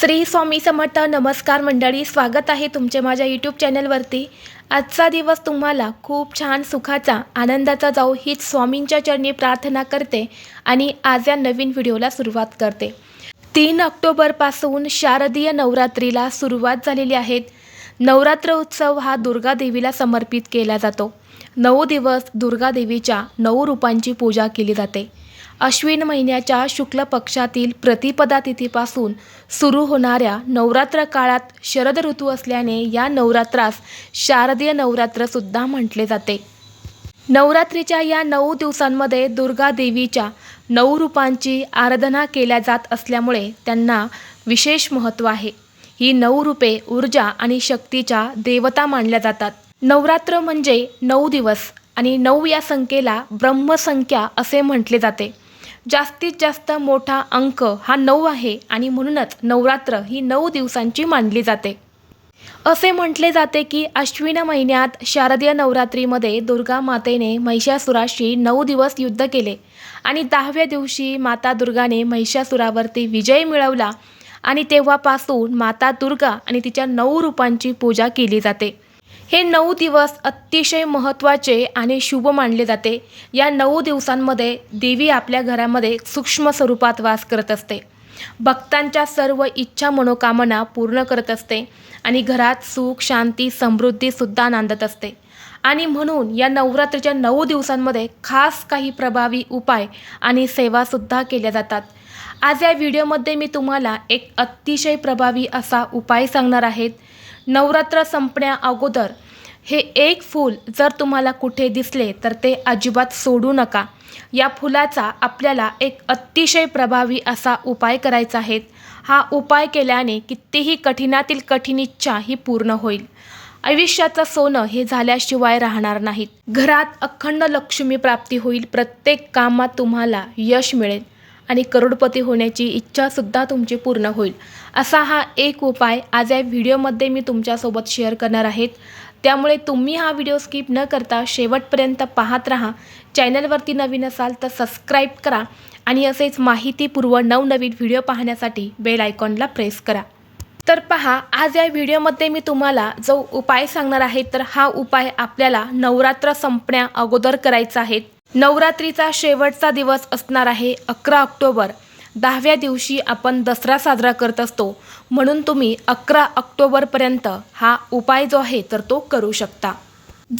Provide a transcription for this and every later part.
श्री स्वामी समर्थ नमस्कार मंडळी स्वागत आहे तुमचे माझ्या यूट्यूब चॅनलवरती. आजचा दिवस तुम्हाला खूप छान सुखाचा आनंदाचा जाऊ हीच स्वामींच्या चरणी प्रार्थना करते आणि आज या नवीन व्हिडिओला सुरुवात करते. तीन ऑक्टोबरपासून शारदीय नवरात्रीला सुरुवात झालेली आहे नवरात्र उत्सव हा दुर्गा देवीला समर्पित केला जातो. नऊ दिवस दुर्गा देवीच्या नऊ रूपांची पूजा केली जाते. अश्विन महिन्याच्या शुक्ल पक्षातील प्रतिपदा तिथीपासून सुरू होणाऱ्या नवरात्र काळात शरद ऋतू असल्याने या नवरात्रास शारदीय नवरात्रसुद्धा म्हटले जाते. नवरात्रीच्या या नऊ दिवसांमध्ये दुर्गा देवीच्या नऊ रूपांची आराधना केल्या जात असल्यामुळे त्यांना विशेष महत्त्व आहे. ही नऊ रूपे ऊर्जा आणि शक्तीच्या देवता मानल्या जातात. नवरात्र म्हणजे नऊ दिवस आणि नऊ या संख्येला ब्रह्मसंख्या असे म्हटले जाते. जास्तीत जास्त मोठा अंक हा नऊ आहे आणि म्हणूनच नवरात्र ही नऊ दिवसांची मानली जाते. असे म्हटले जाते की अश्विन महिन्यात शारदीय नवरात्रीमध्ये दुर्गा मातेने महिषासुराशी नऊ दिवस युद्ध केले आणि दहाव्या दिवशी माता दुर्गाने महिषासुरावरती विजय मिळवला आणि तेव्हापासून माता दुर्गा आणि तिच्या नऊ रूपांची पूजा केली जाते. हे नऊ दिवस अतिशय महत्त्वाचे आणि शुभ मानले जाते. या नऊ दिवसांमध्ये देवी आपल्या घरामध्ये सूक्ष्म स्वरूपात वास करत असते. भक्तांच्या सर्व इच्छा मनोकामना पूर्ण करत असते आणि घरात सुख शांती समृद्धीसुद्धा नांदत असते. आणि म्हणून या नवरात्रीच्या नऊ दिवसांमध्ये खास काही प्रभावी उपाय आणि सेवासुद्धा केल्या जातात. आज या व्हिडिओमध्ये मी तुम्हाला एक अतिशय प्रभावी असा उपाय सांगणार आहेत नवरात्र संपण्या अगोदर हे एक फूल जर तुम्हाला कुठे दिसले तर ते अजिबात सोडू नका. या फुलाचा आपल्याला एक अतिशय प्रभावी असा उपाय करायचा आहे. हा उपाय केल्याने कितीही कठीणातील कठीण इच्छा ही पूर्ण होईल. आयुष्याचं सोनं हे झाल्याशिवाय राहणार नाहीत. घरात अखंड लक्ष्मी प्राप्ती होईल. प्रत्येक कामात तुम्हाला यश मिळेल. आणि करोडपती होण्याची इच्छासुद्धा तुमची पूर्ण होईल. असा हा एक उपाय आज या व्हिडिओमध्ये मी तुमच्यासोबत शेअर करणार आहेत. त्यामुळे तुम्ही हा व्हिडिओ स्किप न करता शेवटपर्यंत पाहत राहा. चॅनलवरती नवीन असाल तर सबस्क्राईब करा आणि असेच माहितीपूर्व नवनवीन व्हिडिओ पाहण्यासाठी बेल आयकॉनला प्रेस करा. तर पहा आज या व्हिडिओमध्ये मी तुम्हाला जो उपाय सांगणार आहे तर हा उपाय आपल्याला नवरात्र संपण्या अगोदर करायचा आहे. नवरात्रीचा शेवटचा दिवस असणार आहे अकरा ऑक्टोबर. दहाव्या दिवशी आपण दसरा साजरा करत असतो. म्हणून तुम्ही अकरा ऑक्टोबरपर्यंत हा उपाय जो आहे तर तो करू शकता.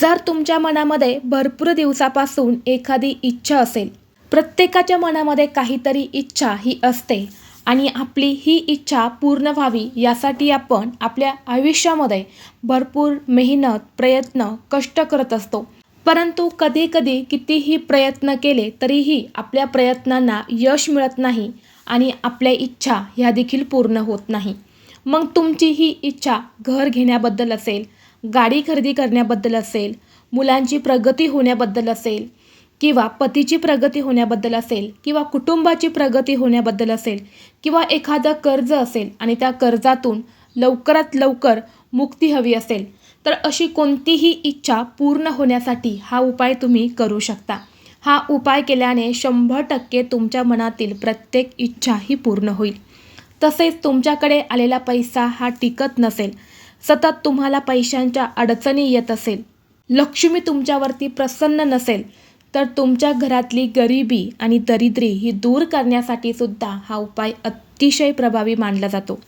जर तुमच्या मनामध्ये भरपूर दिवसापासून एखादी इच्छा असेल प्रत्येकाच्या मनामध्ये काहीतरी इच्छा ही असते आणि आपली ही इच्छा पूर्ण व्हावी यासाठी आपण आपल्या आयुष्यामध्ये भरपूर मेहनत प्रयत्न कष्ट करत असतो. परंतु कधीकधी कितीही प्रयत्न केले तरीही आपल्या प्रयत्नांना यश मिळत नाही आणि आपल्या इच्छा ह्या देखील पूर्ण होत नाही. मग तुमची ही इच्छा घर घेण्याबद्दल असेल गाडी खरेदी करण्याबद्दल असेल मुलांची प्रगती होण्याबद्दल असेल किंवा पतीची प्रगती होण्याबद्दल असेल किंवा कुटुंबाची प्रगती होण्याबद्दल असेल किंवा एखादं कर्ज असेल आणि त्या कर्जातून लवकरात लवकर मुक्ती हवी असेल तर अशी कोणतीही इच्छा पूर्ण होण्यासाठी हा उपाय तुम्ही करू शकता. हा उपाय केल्याने शंभर टक्के तुमच्या मनातील प्रत्येक इच्छा ही पूर्ण होईल. तसेच तुमच्याकडे आलेला पैसा हा टिकत नसेल सतत तुम्हाला पैशांच्या अडचणी येत असेल लक्ष्मी तुमच्यावरती प्रसन्न नसेल तर तुमच्या घरातली गरिबी आणि दरिद्री ही दूर करण्यासाठी सुद्धा हा उपाय अतिशय प्रभावी मानला जातो.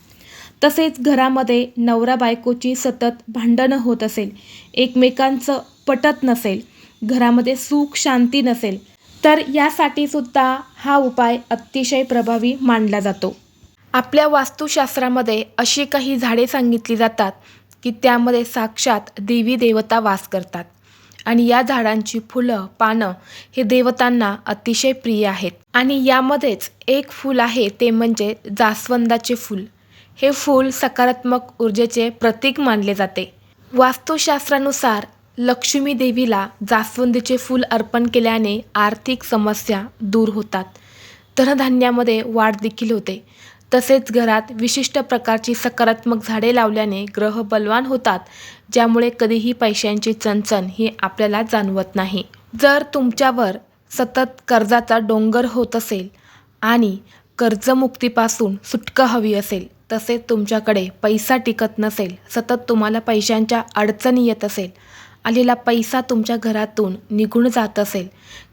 तसेच घरामध्ये नवरा बायकोची सतत भांडणं होत असेल एकमेकांचं पटत नसेल घरामध्ये सुख शांती नसेल तर यासाठी सुद्धा हा उपाय अतिशय प्रभावी मानला जातो. आपल्या वास्तुशास्त्रामध्ये अशी काही झाडे सांगितली जातात की त्यामध्ये साक्षात देवी देवता वास करतात आणि या झाडांची फुलं पानं हे देवतांना अतिशय प्रिय आहेत. आणि यामध्येच एक फूल आहे ते म्हणजे जास्वंदाचे फूल. हे फूल सकारात्मक ऊर्जेचे प्रतीक मानले जाते. वास्तुशास्त्रानुसार लक्ष्मी देवीला जास्वंदीचे फूल अर्पण केल्याने आर्थिक समस्या दूर होतात. धनधान्यामध्ये वाढ देखील होते. तसेच घरात विशिष्ट प्रकारची सकारात्मक झाडे लावल्याने ग्रह बलवान होतात ज्यामुळे कधीही पैशांची चणचण ही आपल्याला जाणवत नाही. जर तुमच्यावर सतत कर्जाचा डोंगर होत असेल आणि कर्जमुक्तीपासून सुटका हवी असेल तसेच तुमच्याकडे पैसा टिकत नसेल सतत तुम्हाला पैशांच्या अडचणी येत असेल आलेला पैसा तुमच्या घरातून निघून जात असेल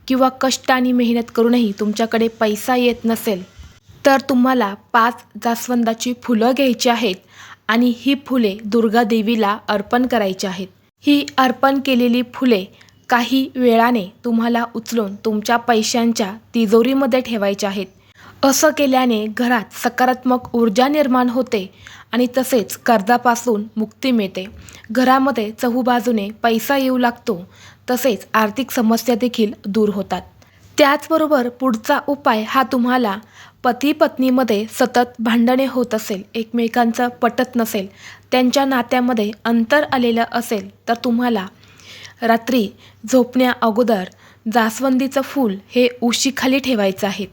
किंवा कष्ट आणि मेहनत करूनही तुमच्याकडे पैसा येत नसेल तर तुम्हाला पाच जास्वंदाची फुलं घ्यायची आहेत आणि ही फुले दुर्गा देवीला अर्पण करायची आहेत. ही अर्पण केलेली फुले काही वेळाने तुम्हाला उचलून तुमच्या पैशांच्या तिजोरीमध्ये ठेवायच्या आहेत. असं केल्याने घरात सकारात्मक ऊर्जा निर्माण होते आणि तसेच कर्जापासून मुक्ती मिळते. घरामध्ये चहूबाजूने पैसा येऊ लागतो तसेच आर्थिक समस्या देखील दूर होतात. त्याचबरोबर पुढचा उपाय हा तुम्हाला पती पत्नीमध्ये सतत भांडणे होत असेल एकमेकांचं पटत नसेल त्यांच्या नात्यामध्ये अंतर आलेलं असेल तर तुम्हाला रात्री झोपण्या अगोदर जास्वंदीचं फूल हे उशीखाली ठेवायचं आहे.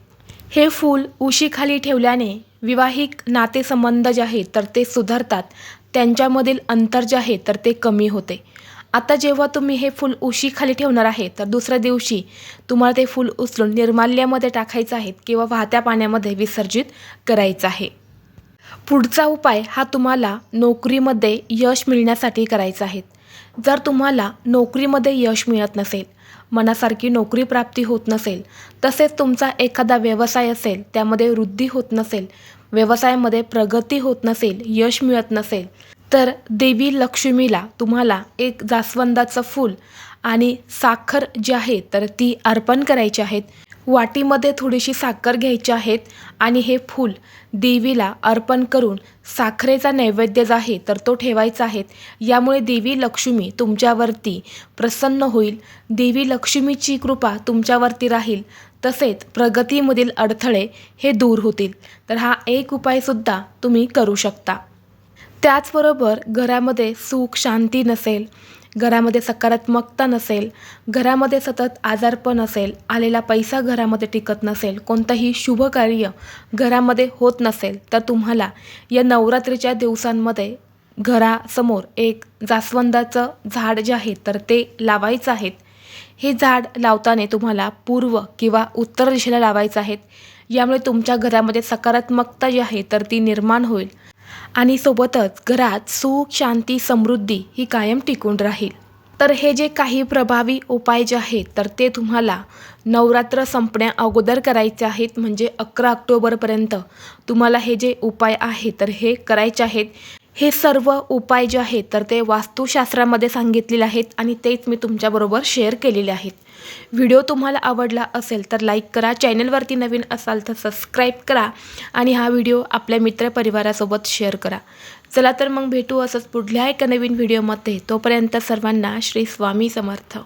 हे फूल उशीखाली ठेवल्याने विवाहिक नातेसंबंध जे आहेत तर ते सुधारतात. त्यांच्यामधील अंतर जे आहे तर ते कमी होते. आता जेव्हा तुम्ही हे फूल उशीखाली ठेवणार आहे तर दुसऱ्या दिवशी तुम्हाला ते फूल उचलून निर्माल्यामध्ये टाकायचं आहे किंवा वाहत्या पाण्यामध्ये विसर्जित करायचं आहे. पुढचा उपाय हा तुम्हाला नोकरीमध्ये यश मिळण्यासाठी करायचा आहे. जर तुम्हाला नोकरीमध्ये यश मिळत नसेल मनासारखी नोकरी प्राप्ती होत नसेल तसेच तुमचा एखादा व्यवसाय असेल त्यामध्ये वृद्धी होत नसेल व्यवसायामध्ये प्रगती होत नसेल यश मिळत नसेल तर देवी लक्ष्मीला तुम्हाला एक जास्वंदाचं फूल आणि साखर जी आहे तर ती अर्पण करायची आहेत वाटीमध्ये थोडीशी साखर घ्यायची आहेत आणि हे फूल देवीला अर्पण करून साखरेचा नैवेद्य जो आहे तर तो ठेवायचा आहे. यामुळे देवी लक्ष्मी तुमच्यावरती प्रसन्न होईल. देवी लक्ष्मीची कृपा तुमच्यावरती राहील. तसेच प्रगतीमधील अडथळे हे दूर होतील. तर हा एक उपायसुद्धा तुम्ही करू शकता. त्याचबरोबर घरामध्ये सुख शांती नसेल घरामध्ये सकारात्मकता नसेल घरामध्ये सतत आजारपण असेल आलेला पैसा घरामध्ये टिकत नसेल कोणतंही शुभ कार्य घरामध्ये होत नसेल तर तुम्हाला या नवरात्रीच्या दिवसांमध्ये घरासमोर एक जास्वंदाचं झाड जे आहे तर ते लावायचं आहेत हे झाड लावताना तुम्हाला पूर्व किंवा उत्तर दिशेला लावायचं आहेत यामुळे तुमच्या घरामध्ये सकारात्मकता जी आहे तर ती निर्माण होईल. आणि सोबतच घरात सुख शांती समृद्धी ही कायम टिकून राहील. तर हे जे काही प्रभावी उपाय जे आहेत तर ते तुम्हाला नवरात्र संपण्या अगोदर करायचे आहेत म्हणजे अकरा ऑक्टोबरपर्यंत. तुम्हाला हे जे उपाय आहे तर हे करायचे आहेत. हे सर्व उपाय जे आहेत तर ते वास्तुशास्त्रामध्ये सांगितलेले आहेत आणि तेच मी तुमच्याबरोबर शेअर केलेले आहेत. व्हिडिओ तुम्हाला आवडला असेल तर लाईक करा. चॅनलवरती नवीन असाल तर सबस्क्राईब करा आणि हा व्हिडिओ आपल्या मित्रपरिवारासोबत शेअर करा. चला तर मग भेटू असंच पुढल्या एका नवीन व्हिडिओमध्ये तोपर्यंत सर्वांना श्री स्वामी समर्थ.